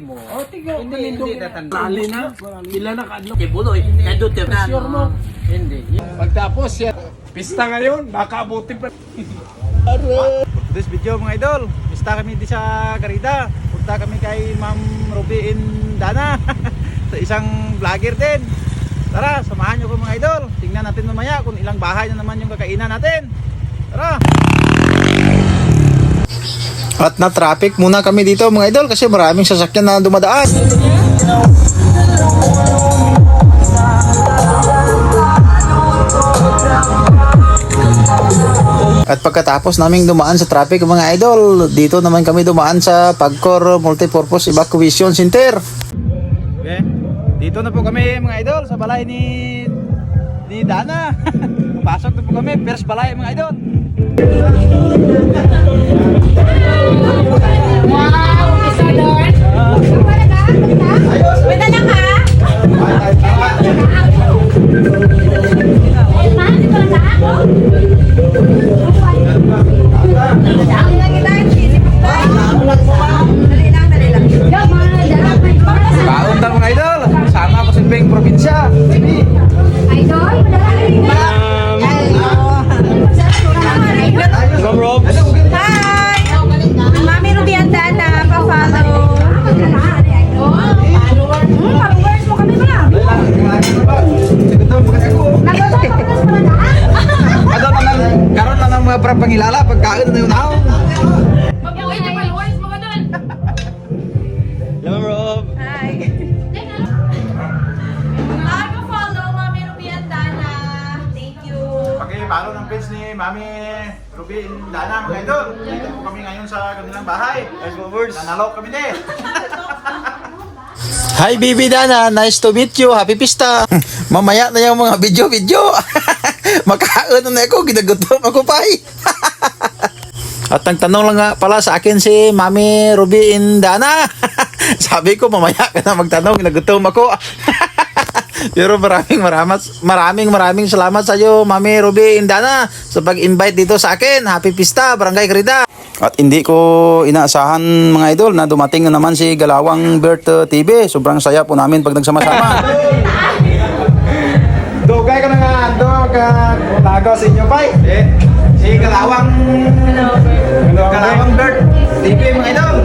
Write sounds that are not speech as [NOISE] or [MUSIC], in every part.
mo. Oh, tiga. Hindi, hindi tatanda. Lali na. Sila na kadlo. Kay Buloy, kay Duterte. Sure mo. Hindi. Pagtapos yan. Pista ngayon, baka abuti pa. This video mga idol, pista kami di sa Garida. Punta kami kay Ma'am Ruby in Dana. [LAUGHS] sa isang vlogger din. Tara, samahan nyo ko mga idol. Tingnan natin mamaya kung ilang bahay na naman yung kakainan natin. Tara! At na traffic muna kami dito mga idol kasi maraming sasakyan na dumadaan. At pagkatapos naming dumaan sa traffic mga idol, dito naman kami dumaan sa Pagcor Multipurpose Evacuation Center. Okay. Dito na po kami mga idol sa balay ni ni Dana. [LAUGHS] Pasok na po kami, first balay mga idol. Wow, isa doon. Wait na lang ha. Pakipalo ng page ni Mami Ruby Dana mga idol. Dito po kami ngayon sa kanilang bahay. Yes, Bobbers. Nanalo kami din. [LAUGHS] Hi Bibi Dana, nice to meet you. Happy pista. [LAUGHS] Mamaya na yung mga video-video. [LAUGHS] Makaon na ako, ginagutom ako pa. At nagtanong lang nga pala sa akin si Mami Ruby Indana. Sabi ko mamaya ka na magtanong, nagutom ako. Pero maraming maraming maraming maraming salamat sa iyo Mami Ruby Indana sa pag-invite dito sa akin. Happy Pista, Barangay Garida. At hindi ko inaasahan mga idol na dumating na naman si Galawang Bert uh, TV. Sobrang saya po namin pag nagsama-sama. [LAUGHS] Dugay ka na nga, ando ka lago sa inyo pa eh. Si Galawang Galawang Bert TV mga idol.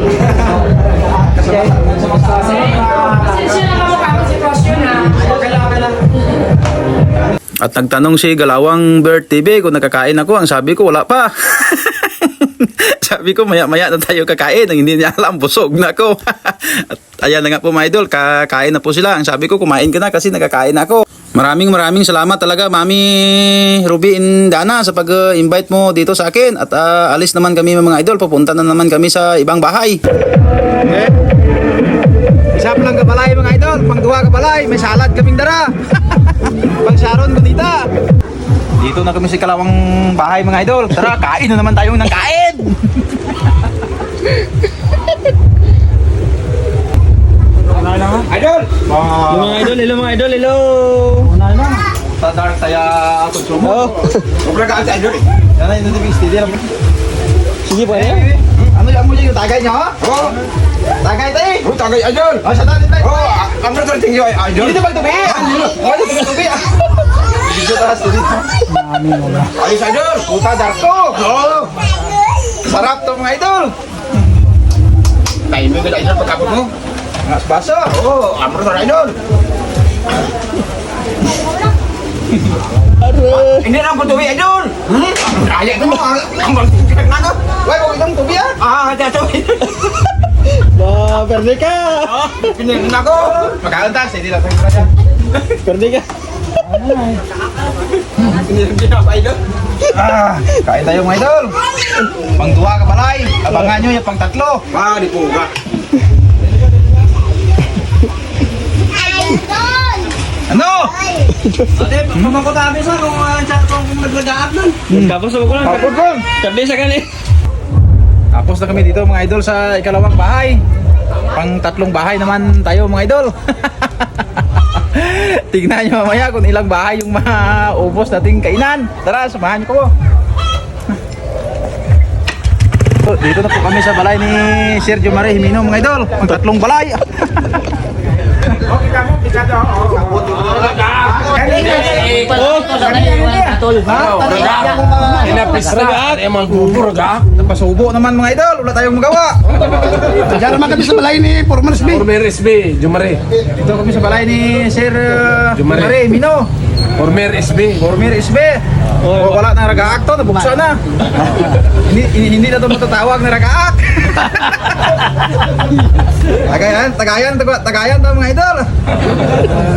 At nagtanong si Galawang Bert TV kung nakakain ako. Ang sabi ko, wala pa. [LAUGHS] sabi ko, maya-maya na tayo kakain. Ang hindi niya alam, busog na ako. [LAUGHS] At ayan na nga po mga idol, kakain na po sila. Ang sabi ko, kumain ka na kasi nakakain ako. Maraming maraming salamat talaga, Mami Ruby Indana sa pag-invite mo dito sa akin. At ah, alis naman kami mga idol, pupunta na naman kami sa ibang bahay. Okay. Isa pa lang kabalay mga idol, pang duwa kabalay, may salad kaming dara. [LAUGHS] pang Sharon Bonita. Dito na kami sa kalawang bahay mga idol. Tara, kain na naman tayo ng kain. [LAUGHS] Idol! Mga idol, hello mga idol, hello. Sa dark saya konsumo. Huwag ka sa idol. Yan ay nandito steady lang. Sige po Eh, Tagay? Oo. Tagay tayo. Oh, tagay idol. Sa tayo tayo. Ang mga tingin yung idol. Dito ba tubi? Dito ba tubi? Dito taas dito. Ayos idol. Puta darko. Sarap to mga idol. Tayo mo yung idol pagkapot mo. Ngas baso. Amro idol. Hindi lang po tuwi, idol! Hmm? Kaya ko mo, ang na? Wai, huwag itong tuwi ah! Ah, hindi tuwi! Ba, perde ka. Pinilin na ko! Magkakantas, hindi lang tayo siya. Perde ka. Pinilin niya pa, idol. Ah, kain tayo mga idol! Pang dua ka balay, abangan nyo yung pang tatlo. Ah, di po ka. Ano? Tapos ako lang. Kapag ko! Perde sa kani. Tapos na kami dito mga idol sa ikalawang bahay. Pang tatlong bahay naman tayo mga idol. [LAUGHS] Tignan nyo mamaya kung ilang bahay yung maubos nating kainan. Tara, samahan ko. Dito na po kami sa balay ni Sergio Mare Himino mga idol. Ang tatlong balay. [LAUGHS] Inapista. Ay, mga gubor ka. Napasubo naman mga idol. Wala tayong magawa. Diyan naman kami sa balay ni Forman Smith. Former SB, Jumare. Dito kami sa balay ni Sir uh, Jumare. Mare Himino. Former SB. Formir SB. O, wala na ragaak to, nabukso na. [LAUGHS] hindi, hindi, hindi na to matatawag na ragaak. [LAUGHS] tagayan, tagayan, taga- tagayan to mga idol.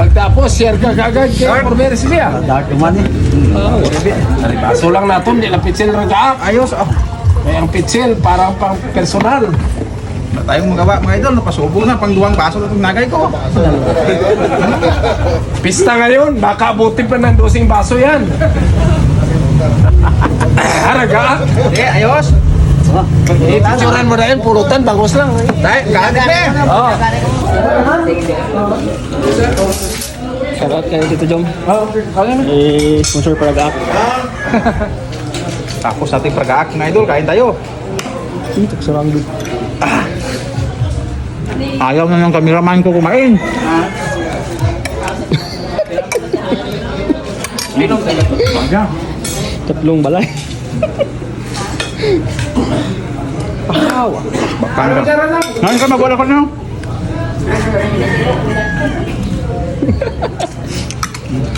Pagtapos, share ka kagad kay Former SB ah. Dark naman eh. Baso lang natin, di lang pitsil ragaak. Ayos, oh. May ang pitsil, parang pang personal. Wala tayong magawa mga idol, napasubo na, pang duwang baso na itong nagay ko. [LAUGHS] Pista ngayon, baka abutin pa ng dosing baso yan. Ah, ragaak. Sige, ayos. Ipicturan mo na yun, pulutan, bangos lang. eh. Tayo, kahanin na. Oo. Shoutout kayo Tito Jom. Oh, kaya na. Eh, sponsor para gak. Tapos ating pragaak mga idol, kain tayo. Ito sa mga Ayaw na ng kameraman ko kumain. [LAUGHS] tatlong balay. Bakang ka. Ngayon ka, magwala ko na.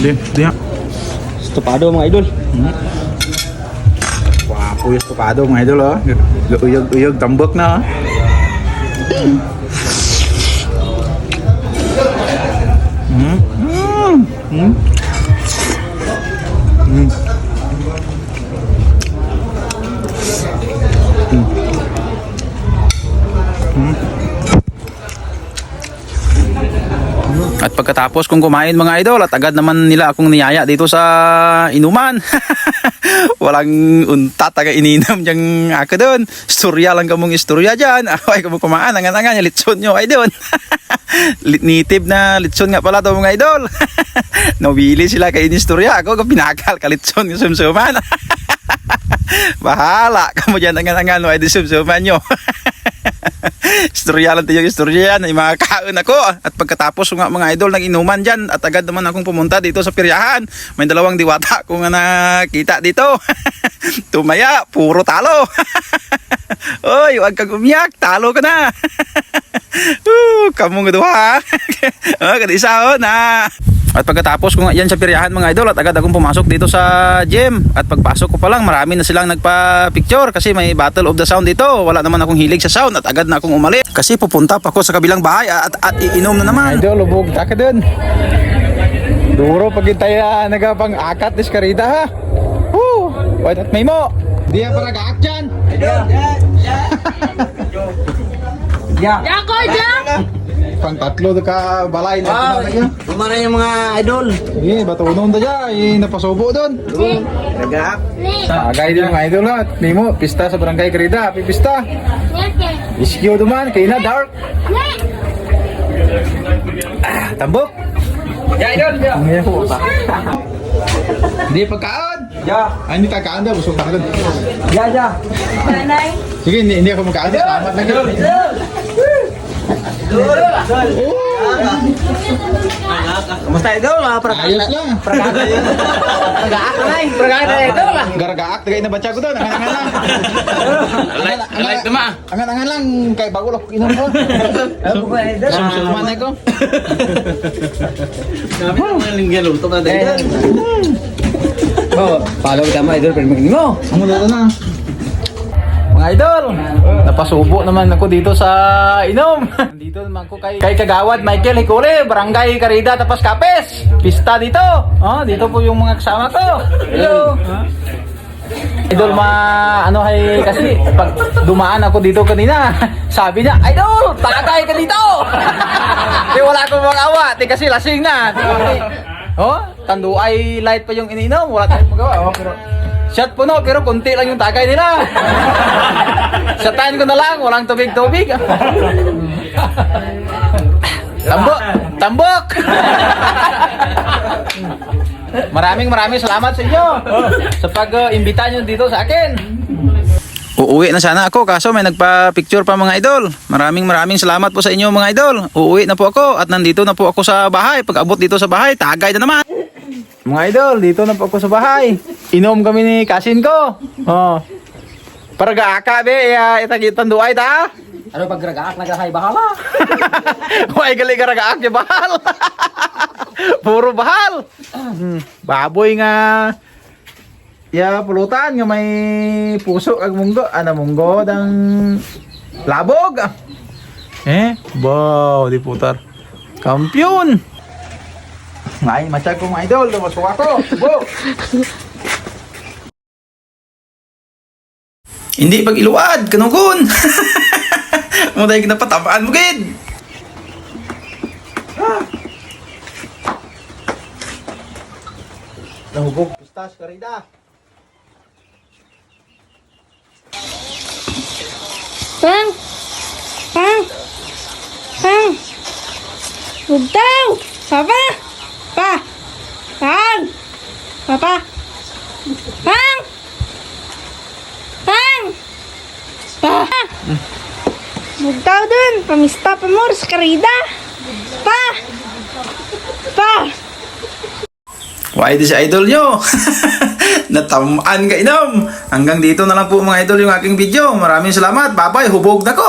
Di, di nga. Stopado mga idol. Wapo yung tupado mga idol oh. Uyog, uyog, tambok na oh. Mm. Mm. Mm. Pagkatapos kong kumain mga idol at agad naman nila akong niyaya dito sa inuman. [LAUGHS] Walang unta taga ininom dyan ako doon. Istorya lang kamong istorya dyan. [LAUGHS] Ay kamong kumaan. Ang nga nga litson nyo ay doon. Native na litson nga pala to mga idol. [LAUGHS] Nawili sila kay inistorya. Ako ka pinakal ka litson ng sumsuman. Bahala kamo dyan ang nga no ay di sumsuman nyo. Istorya lang tayo istorya yan. Mga kaon ako. At pagkatapos nga mga idol ng inuman dyan at agad naman akong pumunta dito sa piryahan. May dalawang diwata [LAUGHS] ko nga nakita dito. [LAUGHS] Tumaya, puro talo. [LAUGHS] Oy, huwag kang umiyak. Talo ka na. uh, kamong duha. oh, kada isa oh, na. At pagkatapos ko nga yan sa piryahan mga idol at agad akong pumasok dito sa gym. At pagpasok ko pa lang marami na silang nagpa-picture kasi may battle of the sound dito. Wala naman akong hilig sa sound at agad na akong umalis. Kasi pupunta pa ako sa kabilang bahay at, at, iinom na naman. Idol, lubog ta ka dun. Duro pag tayo nagapang akat dis karita ha. Woo! Wait at may mo. Di para gaak dyan. Yako, Jack! Pang tatlo ka balay na Ah, pinatay Kumara yung mga idol. Eh, batunon da dyan. Eh, napasubo doon. Ragaak. Agay din mga idol ha. Nimo, pista sa barangay Karida. Happy pista. Iskyo duman, kay na dark. Ah, tambok. Ya, idol. Ya. [LAUGHS] Hindi pagkaan. Ya. Ay, hindi pagkaan daw. Busog na ka doon. Ya, ya. Sige, hindi, hindi ako magkaan. Salamat lang yun. Kamusta idol? Mga Ayos lang. Ragaak na eh. Ragaak na idol. Garagaak, tagay na batya ko doon. Angan-angan lang. Like naman. Angan-angan lang. Kay bago lang inom ko. Ano ba idol? Sumsuman na ko. Kami naman yung galuto na idol. Oh, follow tama idol pero maging mo. Ang mulo na. Mga idol, napasubo naman ako dito sa inom. [LAUGHS] Dito naman ko kay, kay Kagawad Michael Hikule, Barangay Karida, Tapas Kapes. Pista dito. Oh, dito po yung mga kasama ko. Hello. Idol ma ano hay kasi pag dumaan ako dito kanina, [LAUGHS] sabi niya, "Idol, tagay ka dito." [LAUGHS] Di wala akong magawa, di kasi lasing na. Oh, tando ay light pa yung ininom, wala tayong magawa. Oh, pero Shot puno pero konti lang yung tagay nila. [LAUGHS] Shotan ko na lang, walang tubig-tubig. [LAUGHS] Tambok! Tambok! [LAUGHS] maraming maraming salamat sa inyo sa pag-imbita nyo dito sa akin. Uuwi na sana ako kaso may nagpa-picture pa mga idol. Maraming maraming salamat po sa inyo mga idol. Uuwi na po ako at nandito na po ako sa bahay. Pag abot dito sa bahay, tagay na naman. Mga idol, dito na po ako sa bahay. Inom kami ni Kasin ko. Oh. Para gaaka be, ya itagitan duay ta. Ano pag ragaak nagahay bahala? [LAUGHS] Way gali ka ragaak ya bahal. [LAUGHS] Puro bahal. Hmm, Baboy nga ya pulutan nga may puso kag munggo, ana munggo dang labog. Eh, wow, di putar. Kampiyon. Ngay, matag ko mga idol, lumas ko ako. Go. Hindi pag iluwad, kanugon. [LAUGHS] Mo dahil kinapatamaan mo gid. Nahubog, pistas, karida. Pang! Pang! Pang! Huwag daw! Papa! Pa! Pang! Papa! Pang! Pang! Pa! Huwag daw dun! Pamista pa mo karida! Pa! Pa! Why this idol nyo? [LAUGHS] Natamaan ka inom. Hanggang dito na lang po mga idol yung aking video. Maraming salamat. Bye-bye. Hubog na ko.